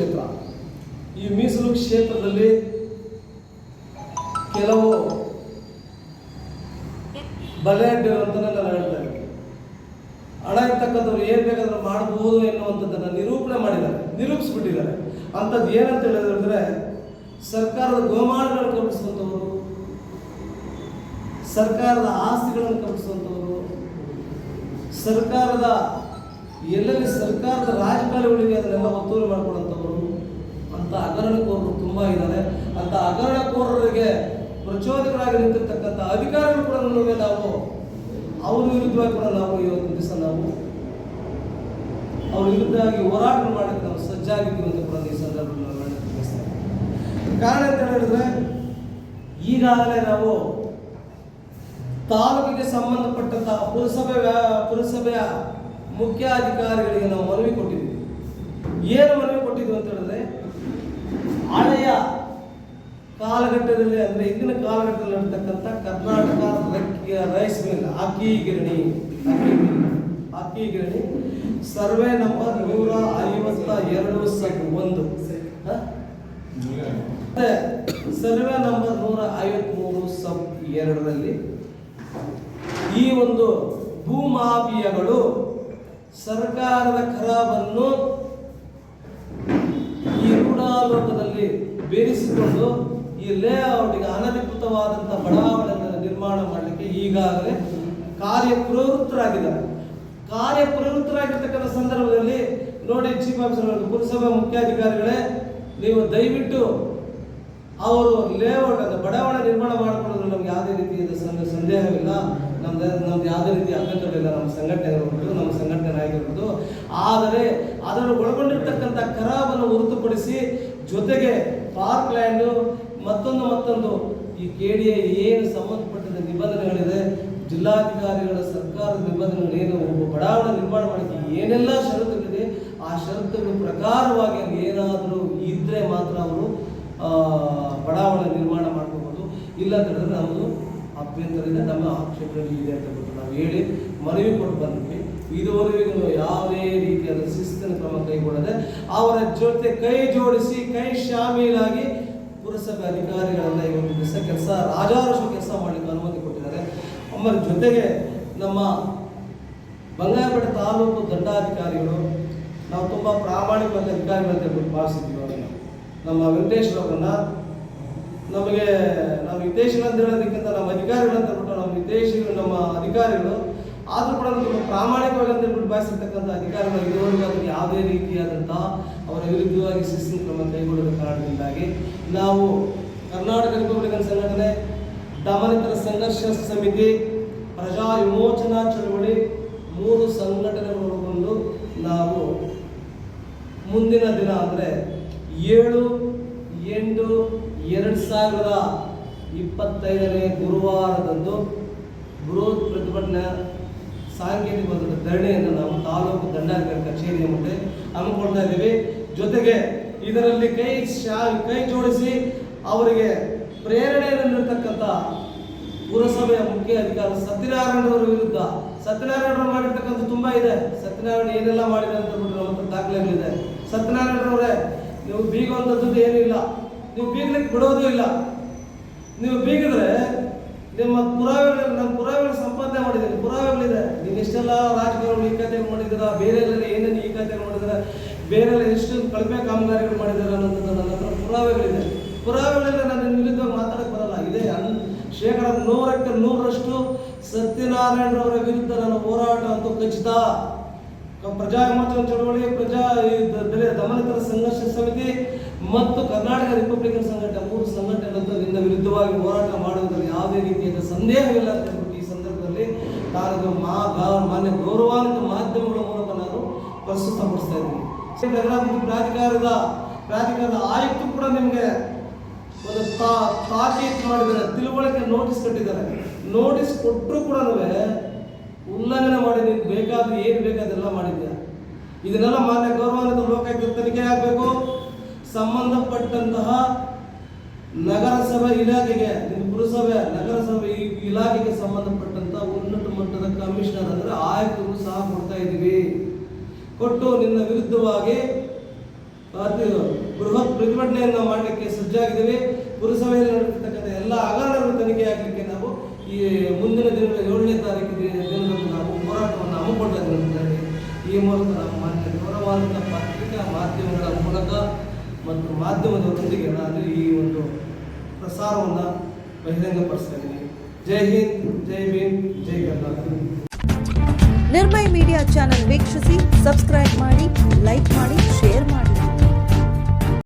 ಕ್ಷೇತ್ರ. ಈ ಮೀಸಲು ಕ್ಷೇತ್ರದಲ್ಲಿ ಕೆಲವು ಬಲೆ ಅಂತ ನಾನು ಹೇಳ್ತಾ ಹಣ ಇರ್ತಕ್ಕಂಥವ್ರು ಏನು ಬೇಕಾದ್ರೂ ಮಾಡಬಹುದು ಎನ್ನುವಂಥದ್ದನ್ನು ನಿರೂಪಣೆ ಮಾಡಿದ್ದಾರೆ, ನಿರೂಪಿಸ್ಬಿಟ್ಟಿದ್ದಾರೆ. ಅಂಥದ್ದು ಏನಂತ ಹೇಳಿದ್ರೆ ಸರ್ಕಾರದ ಗೋಮಾನಗಳನ್ನು ಕಲ್ಪಿಸುವಂಥವರು, ಸರ್ಕಾರದ ಆಸ್ತಿಗಳನ್ನು ಕಲ್ಪಿಸುವಂಥವರು, ಸರ್ಕಾರದ ಎಲ್ಲೆಲ್ಲಿ ಸರ್ಕಾರದ ರಾಜಕಾರಣಿಗಳಿಗೆ ಅದನ್ನೆಲ್ಲ ಒತ್ತುವರಿ ಮಾಡ್ಕೊಳ್ಳುವಂಥವ್ರು ಅಂತ ಹಗರಣಕೋರರು ತುಂಬ ಇದ್ದಾರೆ. ಅಂತ ಹಗರಣಕೋರರಿಗೆ ಪ್ರಚೋದಕರಾಗಿ ನಿಂತಿರ್ತಕ್ಕಂಥ ಅಧಿಕಾರಿಗಳು ಕೂಡ ನಮಗೆ ನಾವು ಅವ್ರ ವಿರುದ್ಧವಾಗಿ ಕೂಡ ನಾವು ಇವತ್ತು ದಿವಸ ನಾವು ಅವ್ರ ವಿರುದ್ಧವಾಗಿ ಹೋರಾಟ ಮಾಡಕ್ಕೆ ನಾವು ಸಜ್ಜಾಗಿದ್ದೀವಿ ಅಂತ ಕೂಡ ಈ ಸಂದರ್ಭದಲ್ಲಿ ಕಾರಣ ಅಂತ ಹೇಳಿದ್ರೆ, ಈಗಾಗಲೇ ನಾವು ತಾಲೂಕಿಗೆ ಸಂಬಂಧಪಟ್ಟಂತಹ ಪುರಸಭೆ ಪುರಸಭೆಯ ಮುಖ್ಯ ಅಧಿಕಾರಿಗಳಿಗೆ ನಾವು ಮನವಿ ಕೊಟ್ಟಿದ್ದೀವಿ. ಏನು ಮನವಿ ಕೊಟ್ಟಿದ್ವಿ ಅಂತ ಹೇಳಿದ್ರೆ, ಹಳೆಯ ಕಾಲಘಟ್ಟದಲ್ಲಿ ಅಂದ್ರೆ ಹಿಂದಿನ ಕಾಲಘಟ್ಟದಲ್ಲಿ ನಡೀತಕ್ಕಂಥ ಕರ್ನಾಟಕ ರೈಸ್- ಮಿಲ್ ಅಕ್ಕಿ ಗಿರಣಿ ಅಕ್ಕಿ ಗಿರಣಿ ಸರ್ವೆ ನಂಬರ್ ನೂರ ಐವತ್ತ ಎರಡು ಸೆಟ್ ಒಂದು. ಸರ್ವೆ ನಂಬರ್ ನೂರ ಐವತ್ಮೂರು ಸಬ್ ಎರಡರಲ್ಲಿ ಈ ಒಂದು ಭೂಮಾಫಿಯಾಗಳು ಸರ್ಕಾರದ ಖರಾಬನ್ನು ಈ ರೂಢಾಲೋಕದಲ್ಲಿ ಬೇರಿಸಿಕೊಂಡು ಈ ಲೇಔಟ್ಗೆ ಅನಧಿಕೃತವಾದಂತಹ ಬಡಾವಣೆಗಳನ್ನು ನಿರ್ಮಾಣ ಮಾಡಲಿಕ್ಕೆ ಈಗಾಗಲೇ ಕಾರ್ಯಪ್ರವೃತ್ತರಾಗಿದ್ದಾರೆ. ಕಾರ್ಯಪ್ರವೃತ್ತರಾಗಿರ್ತಕ್ಕಂಥ ಸಂದರ್ಭದಲ್ಲಿ ನೋಡಿ, ಚೀಫ್ ಆಫೀಸರ್ ಪುರಸಭೆ ಮುಖ್ಯಾಧಿಕಾರಿಗಳೇ, ನೀವು ದಯವಿಟ್ಟು ಅವರು ಲೇಔಟ್ ಅಂದ್ರೆ ಬಡಾವಣೆ ನಿರ್ಮಾಣ ಮಾಡಿಕೊಳ್ಳೋದ್ರಲ್ಲಿ ನಮ್ಗೆ ಯಾವುದೇ ರೀತಿಯಾದ ಸಂದ- ಸಂದೇಹವಿಲ್ಲ. ನಮ್ದು ನಮ್ದು ಯಾವುದೇ ರೀತಿ ಅಭ್ಯಂತರವಿಲ್ಲ ನಮ್ಮ ಸಂಘಟನೆ ಇರಬಹುದು ನಮ್ಮ ಸಂಘಟನೆ ಆಗಿರ್ಬೋದು ಆದರೆ ಅದನ್ನು ಒಳಗೊಂಡಿರ್ತಕ್ಕಂಥ ಕರಾವನ್ನು ಹೊರತುಪಡಿಸಿ ಜೊತೆಗೆ ಪಾರ್ಕ್ ಲ್ಯಾಂಡು ಮತ್ತೊಂದು ಮತ್ತೊಂದು ಈ ಕೆ ಡಿ ಏನು ಸಂಬಂಧಪಟ್ಟಿದ ನಿಬಂಧನೆಗಳಿದೆ, ಜಿಲ್ಲಾಧಿಕಾರಿಗಳ ಸರ್ಕಾರದ ನಿಬಂಧನೆಗಳೇನು, ಒಬ್ಬ ಬಡಾವಣೆ ನಿರ್ಮಾಣ ಮಾಡಲಿಕ್ಕೆ ಏನೆಲ್ಲ ಷರತ್ತುಗಳಿದೆ, ಆ ಷರತ್ತುಗಳ ಪ್ರಕಾರವಾಗಿ ಏನಾದರೂ ಇದ್ರೆ ಮಾತ್ರ ಅವರು ಬಡಾವಣೆ ನಿರ್ಮಾಣ ಮಾಡ್ಕೋಬೋದು. ಇಲ್ಲ ಅಂತ ಹೇಳಿದ್ರೆ ನಮ್ಮದು ಅಭ್ಯಂತರ ಇದೆ ನಮ್ಮ ಕ್ಷೇತ್ರದಲ್ಲಿ ಇದೆ ಅಂತ ಗೊತ್ತು. ನಾವು ಹೇಳಿ ಮನವಿ ಕೊಟ್ಟು ಬಂದ್ವಿ. ಇದುವರೆಗೂ ಯಾವುದೇ ರೀತಿಯಾದ ಶಿಸ್ತಿನ ಕ್ರಮ ಕೈಗೊಳ್ಳದೆ ಅವರ ಜೊತೆ ಕೈ ಜೋಡಿಸಿ, ಕೈ ಶಾಮೀಲಾಗಿ ಪುರಸಭೆ ಅಧಿಕಾರಿಗಳೆಲ್ಲ ಇವತ್ತು ದಿವಸ ಕೆಲಸ, ರಾಜಾರುಷ ಕೆಲಸ ಮಾಡಲಿಕ್ಕೆ ಅನುಮತಿ ಕೊಟ್ಟಿದ್ದಾರೆ. ಆಮೇಲೆ ಜೊತೆಗೆ ನಮ್ಮ ಬಂಗಾರಪೇಟೆ ತಾಲೂಕು ದಂಡಾಧಿಕಾರಿಗಳು, ನಾವು ತುಂಬ ಪ್ರಾಮಾಣಿಕವಾದ ಅಧಿಕಾರಿಗಳಂತ ಭಾವಿಸಿದ್ದೀವಿ ನಮ್ಮ ವೆಂಕಟೇಶ್ ಅವರನ್ನ ನಮಗೆ ನಾವು ವಿದೇಶಿಗಳು ಅಂತ ಹೇಳೋದಕ್ಕಿಂತ ನಮ್ಮ ಅಧಿಕಾರಿಗಳು ಅಂತ ಹೇಳ್ಬಿಟ್ಟು ನಮ್ಮ ವಿದೇಶಿಗಳು ನಮ್ಮ ಅಧಿಕಾರಿಗಳು ಆದರೂ ಕೂಡ ತುಂಬ ಪ್ರಾಮಾಣಿಕವಾಗಿ ಅಂತ ಹೇಳ್ಬಿಟ್ಟು ಬಯಸಿರ್ತಕ್ಕಂಥ ಅಧಿಕಾರಿಗಳು ಅದಕ್ಕೆ ಯಾವುದೇ ರೀತಿಯಾದಂತಹ ಅವರ ವಿರುದ್ಧವಾಗಿ ಶಿಸ್ತಿನ ಕ್ರಮ ಕೈಗೊಳ್ಳುವ ಕಾರಣದಿಂದಾಗಿ ನಾವು ಕರ್ನಾಟಕ ರಿಪಬ್ಲಿಕನ್ ಸಂಘಟನೆ ದಮನಿತರ ಸಂಘರ್ಷ ಸಮಿತಿ, ಪ್ರಜಾ ವಿಮೋಚನಾ ಚಳವಳಿ ಮೂರು ಸಂಘಟನೆಗಳು ನಾವು ಮುಂದಿನ ದಿನ ಅಂದರೆ ಏಳು ಎರಡು ಸಾವಿರದ ಇಪ್ಪತ್ತೈದನೇ ಗುರುವಾರದಂದು ಬೃಹತ್ ಪ್ರತಿಭಟನೆ ಸಾಂಕೇತಿಕವಾದ ಧರಣಿಯನ್ನು ನಾವು ತಾಲೂಕು ದಂಡಾಧಿಕಾರಿ ಕಚೇರಿಯ ಮುಂದೆ ಹಮ್ಮಿಕೊಳ್ತಾ ಇದ್ದೀವಿ. ಜೊತೆಗೆ ಇದರಲ್ಲಿ ಕೈ ಶಾ, ಕೈ ಜೋಡಿಸಿ ಅವರಿಗೆ ಪ್ರೇರಣೆಯನ್ನು ನೀಡತಕ್ಕಂಥ ಪುರಸಭೆಯ ಮುಖ್ಯ ಅಧಿಕಾರಿ ಸತ್ಯನಾರಾಯಣವರ ವಿರುದ್ಧ ಸತ್ಯನಾರಾಯಣ ಮಾಡಿರ್ತಕ್ಕಂಥ ತುಂಬ ಇದೆ. ಸತ್ಯನಾರಾಯಣ ಏನೆಲ್ಲ ಮಾಡಿದೆ ಅಂತ ನಮ್ಮ ದಾಖಲೆಗಳಿದೆ. ಸತ್ಯನಾರಾಯಣರವರೇ, ನೀವು ಬೀಗುವಂಥದ್ದು ಏನಿಲ್ಲ. ನೀವು ಬೀಗ್ಲಿಕ್ಕೆ ಬಿಡೋದು ಇಲ್ಲ. ನೀವು ಬೀಗಿದ್ರೆ ನಿಮ್ಮ ಪುರಾವೆಗಳು, ನಮ್ಮ ಪುರಾವೆಗಳು ಸಂಪಾದನೆ ಮಾಡಿದ್ದೀನಿ ಪುರಾವೆಗಳಿದೆ. ನೀವು ಇಷ್ಟೆಲ್ಲ ರಾಜಕಾರಣ ಈ ಕಥೆ ಮಾಡಿದ್ದೀರಾ? ಬೇರೆ ಏನೇನು ಈ ಕಥೆ ಮಾಡಿದ್ದೀರಾ? ಬೇರೆ ಎಷ್ಟು ಕಳಪೆ ಕಾಮಗಾರಿಗಳು ಮಾಡಿದ್ದಾರೆ ಅನ್ನೋದನ್ನು ನನ್ನ ಹತ್ರ ಪುರಾವೆಗಳಿದೆ. ಪುರಾವೆಗಳೆಲ್ಲ ನನ್ನ ವಿರುದ್ಧ ಮಾತಾಡಕ್ಕೆ ಬರಲ್ಲ. ಇದೆ ಅನ್ ಶೇಕಡ ನೂರಕ್ಕೆ ನೂರರಷ್ಟು ಸತ್ಯನಾರಾಯಣರವರ ವಿರುದ್ಧ ನನ್ನ ಹೋರಾಟ ಅಂತ ಖಚಿತ. ಪ್ರಜಾ ವಿಮೋಚನ ಚಳವಳಿ, ಪ್ರಜಾ ದಮನಿತರ ಸಂಘರ್ಷ ಸಮಿತಿ ಮತ್ತು ಕರ್ನಾಟಕ ರಿಪಬ್ಲಿಕನ್ ಸಂಘಟನೆ ಮೂರು ಸಂಘಟನೆಗಳಿಂದ ವಿರುದ್ಧವಾಗಿ ಹೋರಾಟ ಮಾಡುವುದರಲ್ಲಿ ಯಾವುದೇ ರೀತಿಯಾದ ಸಂದೇಹವಿಲ್ಲ ಅಂತ ಈ ಸಂದರ್ಭದಲ್ಲಿ ನಾನು ಮಾ ಮಾನ್ಯ ಗೌರವಾನ್ವಿತ ಮಾಧ್ಯಮಗಳ ಮೂಲಕ ನಾನು ಪ್ರಸ್ತುತಪಡಿಸ್ತಾ ಇದ್ದೀನಿ. ಪ್ರಾಧಿಕಾರದ ಪ್ರಾಧಿಕಾರದ ಆಯುಕ್ತ ಕೂಡ ನಿಮಗೆ ಒಂದು ತಾ, ತಾಕೀತು ಮಾಡಿದ್ದಾರೆ, ತಿಳುವಳಿಕೆ ನೋಟಿಸ್ ಕಟ್ಟಿದ್ದಾರೆ. ನೋಟಿಸ್ ಕೊಟ್ಟರು ಕೂಡ ಉಲ್ಲಂಘನೆ ಮಾಡಿ ನಿಮ್ಗೆ ಬೇಕಾದ್ರೆ ಏನು ಬೇಕಾದೆಲ್ಲ ಮಾಡಿದ್ಯಾ ಇದನ್ನೆಲ್ಲ ಮಾನ್ಯ ಗೌರವಾನ್ವಿತ ಲೋಕಾಯುಕ್ತ ತನಿಖೆ ಆಗಬೇಕು ಸಂಬಂಧಪಟ್ಟಂತಹ ನಗರಸಭೆ ಇಲಾಖೆಗೆ ಪುರಸಭೆ, ನಗರಸಭೆ ಇಲಾಖೆಗೆ ಸಂಬಂಧಪಟ್ಟಂತಹ ಉನ್ನತ ಮಟ್ಟದ ಕಮಿಷನರ್ ಅಂದ್ರೆ ಆಯುಕ್ತರು ಸಹ ಕೊಡ್ತಾ ಇದ್ದೀವಿ. ಕೊಟ್ಟು ನಿನ್ನ ವಿರುದ್ಧವಾಗಿ ಬೃಹತ್ ಪ್ರತಿಭಟನೆಯನ್ನು ಮಾಡಲಿಕ್ಕೆ ಸಜ್ಜಾಗಿದ್ದೀವಿ. ಪುರಸಭೆಯಲ್ಲಿ ನಡೆದಿರ್ತಕ್ಕಂಥ ಎಲ್ಲ ಹಗರಣಗಳು ತನಿಖೆ ಆಗಲಿಕ್ಕೆ ನಾವು ಈ ಮುಂದಿನ ದಿನಗಳ ಏಳನೇ ತಾರೀಕು ದಿನದಂದು ನಾವು ಹೋರಾಟವನ್ನು ಹಮ್ಮಿಕೊಳ್ಳಲಾಗಿದೆ ಈ ಮೂಲಕ ನಮ್ಮ ಮಾನ್ಯ ಗೌರವಾನ್ವಿತ ಪತ್ರಿಕಾ ಮಾಧ್ಯಮಗಳ ಮೂಲಕ ಮತ್ತು ಮಾಧ್ಯಮದವರೊಂದಿಗೆ ನಾನು ಈ ಒಂದು ಪ್ರಸಾರವನ್ನು ಬಹಿರಂಗಪಡಿಸ್ತಾ ಇದ್ದೀನಿ ಜೈ ಹಿಂದ್, ಜೈ ಭೀಮ್, ಜೈ ಕರ್ನಾಟಕ. ನಿರ್ಮಯ ಮೀಡಿಯಾ ಚಾನೆಲ್ ವೀಕ್ಷಿಸಿ, ಸಬ್ಸ್ಕ್ರೈಬ್ ಮಾಡಿ, ಲೈಕ್ ಮಾಡಿ, ಶೇರ್ ಮಾಡಿ.